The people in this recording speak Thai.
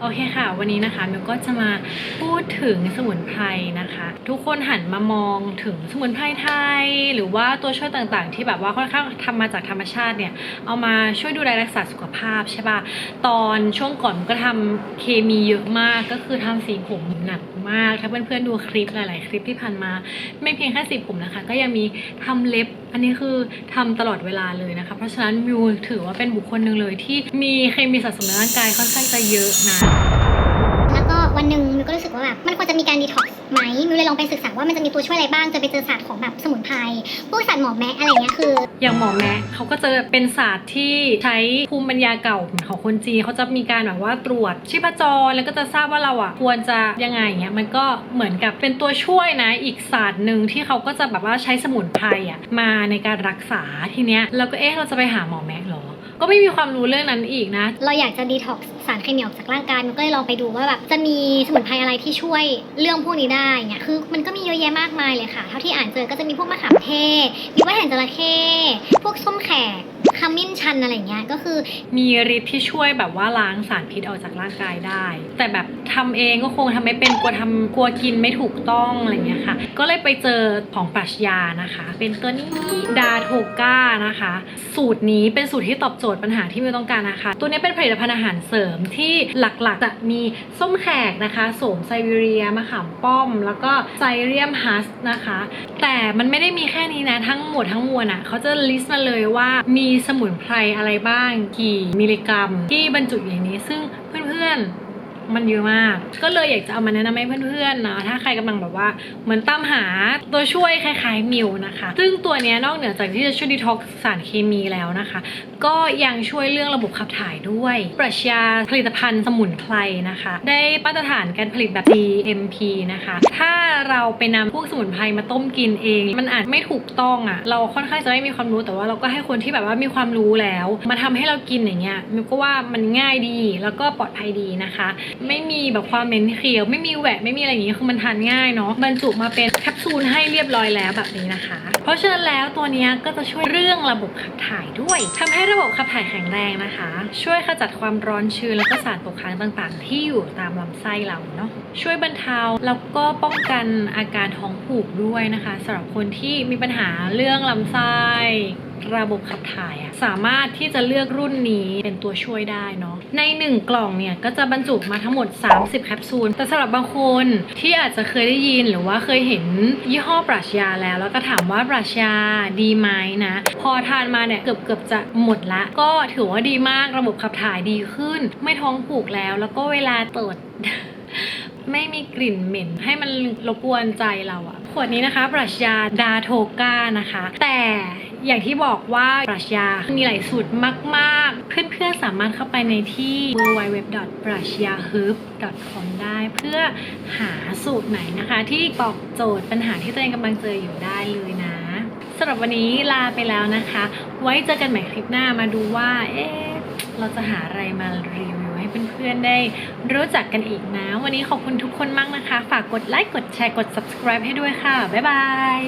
โอเคค่ะ วันนี้นะคะมิวก็จะมาพูดถึงสมุนไพรนะคะ ทุกคนหันมามองถึงสมุนไพรไทย หรือว่าตัวช่วยต่างๆ ที่แบบว่าค่อนข้างทำมาจากธรรมชาติเนี่ย เอามาช่วยดูแลรักษาสุขภาพใช่ปะตอนช่วงก่อนมิวก็ทำเคมีเยอะมากก็คือทำสีผมหนักมาก ถ้าเพื่อนๆดูคลิปหลายๆ คลิปที่ผ่านมา ไม่เพียงแค่สีผมนะคะ ก็ยังมีทำเล็บ อันนี้คือทำตลอดเวลาเลยนะคะ เพราะฉะนั้นมิวถือว่าเป็นบุคคลหนึ่งเลยที่มีเคมีสะสมในร่างกายค่อนข้างจะเยอะนะแล้วก็วันหนึ่งมิวก็รู้สึกว่าแบบมันควรจะมีการดีท็อกซ์ไหมมิวเลยลองไปศึกษาว่ามันจะมีตัวช่วยอะไรบ้างจะไปเจอศาสตร์ของแบบสมุนไพรพวกศาสตร์หมอแมะอะไรเงี้ยคือ อย่างหมอแม้เขาก็จะเป็นศาสตร์ที่ใช้ภูมิปัญญาเก่าของคนจีนเขาจะมีการแบบว่าตรวจชีพจรแล้วก็จะทราบว่าเราอะควรจะยังไงเงี้ยมันก็เหมือนกับเป็นตัวช่วยนะอีกศาสตร์หนึ่งที่เขาก็จะแบบว่าใช้สมุนไพรอะมาในการรักษาทีเนี้ยเราก็เอ๊ะเราจะไปหาหมอแม้หรอ ก็ไม่มีความรู้เรื่องนั้นอีกนะ เราอยากจะดีท็อกซ์สารเคมีออกจากร่างกายมันก็เลยลองไปดูว่าแบบจะมีสมุนไพรอะไรที่ช่วยเรื่องพวกนี้ได้เนี่ยคือมันก็มีเยอะแยะมากมายเลยค่ะ เท่าที่อ่านเจอก็จะมีพวกมะขามเทศมีว่าแห่งจระเข้พวกส้มแขก ขมิ้นชันอะไรเงี้ยก็คือมีฤทธิ์ที่ช่วยแบบว่าล้างสารพิษออกจากร่างกายได้ แต่แบบทำเองก็คงทำไม่เป็นกลัวทำกลัวกินไม่ถูกต้องอะไรเงี้ยค่ะ ก็เลยไปเจอของปรัชญานะคะ เป็นตัวนี้ดาโทก้านะคะ สูตรนี้เป็นสูตรที่ตอบโจทย์ปัญหาที่มิวต้องการนะคะ ตัวนี้เป็นผลิตภัณฑ์อาหารเสริมที่หลักๆ จะมีส้มแขกนะคะโสมไซบีเรียมะขามป้อม แล้วก็ไซเรียมฮัสนะคะ แต่มันไม่ได้มีแค่นี้นะทั้งหมดทั้งมวลอะเขาจะลิสต์มาเลยว่ามีสมุนไพรอะไรบ้างกี่มิลลิกรัม ที่บรรจุอยู่ในนี้ซึ่งเพื่อนๆ มันเยอะมาก ก็เลยอยากจะเอามาแนะนำให้เพื่อนๆนะถ้าใครกำลังแบบว่าเหมือนตามหาตัวช่วยคล้ายๆมิวนะคะ ซึ่งตัวนี้นอกเหนือจากที่จะช่วยดีท็อกซ์สารเคมีแล้วนะคะ ก็ยังช่วยเรื่องระบบขับถ่ายด้วย ปรัชญาผลิตภัณฑ์สมุนไพรนะคะ ได้มาตรฐานการผลิตแบบ GMP นะคะ ถ้าเราไปนำพวกสมุนไพรมาต้มกินเอง มันอาจไม่ถูกต้องอะ่ะ เราค่อนข้างจะไม่มีความรู้แต่ว่าเราก็ให้คนที่แบบว่ามีความรู้แล้ว มาทำให้เรากินอย่างเงี้ยมิวก็ว่ามันง่ายดีแล้วก็ปลอดภัยดีนะคะไม่มีแบบความเหม็นเขียว ไม่มีแหวะไม่มีอะไรอย่างงี้คือมันทานง่ายเนาะบรรจุมาเป็นแคปซูลให้เรียบร้อยแล้วแบบนี้นะคะ เพราะฉะนั้นแล้วตัวนี้ก็จะช่วยเรื่องระบบขับถ่ายด้วยทำให้ระบบขับถ่ายแข็งแรงนะคะ ช่วยขจัดความร้อนชื้นแล้วก็สารตกค้างต่างๆ ที่อยู่ตามลำไส้เราเนาะช่วยบรรเทาแล้วก็ป้องกันอาการท้องผูกด้วยนะคะสำหรับคนที่มีปัญหาเรื่องลำไส้ ระบบขับถ่ายอะสามารถที่จะเลือกรุ่นนี้เป็นตัวช่วยได้เนาะใน 1 กล่องเนี่ยก็จะบรรจุมาทั้งหมด 30 แคปซูล แต่สำหรับบางคนที่อาจจะเคยได้ยินหรือว่าเคยเห็นยี่ห้อปรัชญาแล้ว แล้วก็ถามว่าปรัชญาดีไหมนะ พอทานมาเนี่ยเกือบเกือบจะหมดละ ก็ถือว่าดีมากระบบขับถ่ายดีขึ้น ไม่ท้องผูกแล้ว แล้วก็เวลาตรวจไม่มีกลิ่นเหม็น ให้มันรบกวนใจเราอะขวดนี้นะคะ ปรัชญาดาโทก้านะคะ แต่ อย่างที่บอกว่าปรัชญา มีหลายสูตรมาก ๆ เพื่อน ๆ สามารถเข้าไปในที่ www. ปรัชญา herb com ได้ เพื่อหาสูตรไหนนะคะ ที่ตอบโจทย์ปัญหาที่ตัวเองกำลังเจออยู่ได้เลยนะสำหรับวันนี้ลาไปแล้วนะคะ ไว้เจอกันใหม่คลิปหน้ามาดูว่า เอ๊ะ เราจะหาอะไรมารีวิวให้เพื่อนๆได้รู้จักกันอีกนะ วันนี้ขอบคุณทุกคนมากนะคะ ฝากกดไลค์ กดแชร์ กด subscribe ให้ด้วยค่ะ บ๊ายบาย